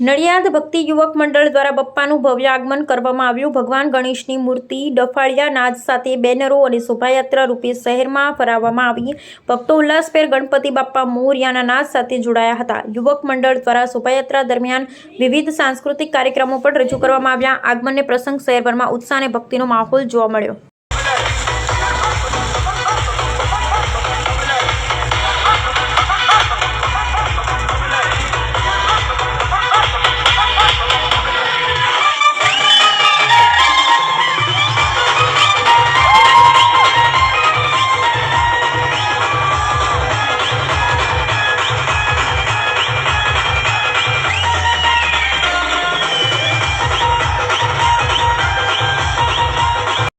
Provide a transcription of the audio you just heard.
નડિયાદ ભક્તિ યુવક મંડળ દ્વારા બપ્પાનું ભવ્ય આગમન કરવામાં આવ્યું. ભગવાન ગણેશની મૂર્તિ, ડફાળિયા, નાદ સાથે બેનરો અને શોભાયાત્રા રૂપે શહેરમાં ફરાવવામાં આવી. ભક્તો ઉલ્લાસભેર ગણપતિ બાપ્પા મોરયાના નાદ સાથે જોડાયા હતા. યુવક મંડળ દ્વારા શોભાયાત્રા દરમિયાન વિવિધ સાંસ્કૃતિક કાર્યક્રમો પણ રજૂ કરવામાં આવ્યા. આગમનને પ્રસંગ શહેરભરમાં ઉત્સાહ અને ભક્તિનો માહોલ જોવા મળ્યો.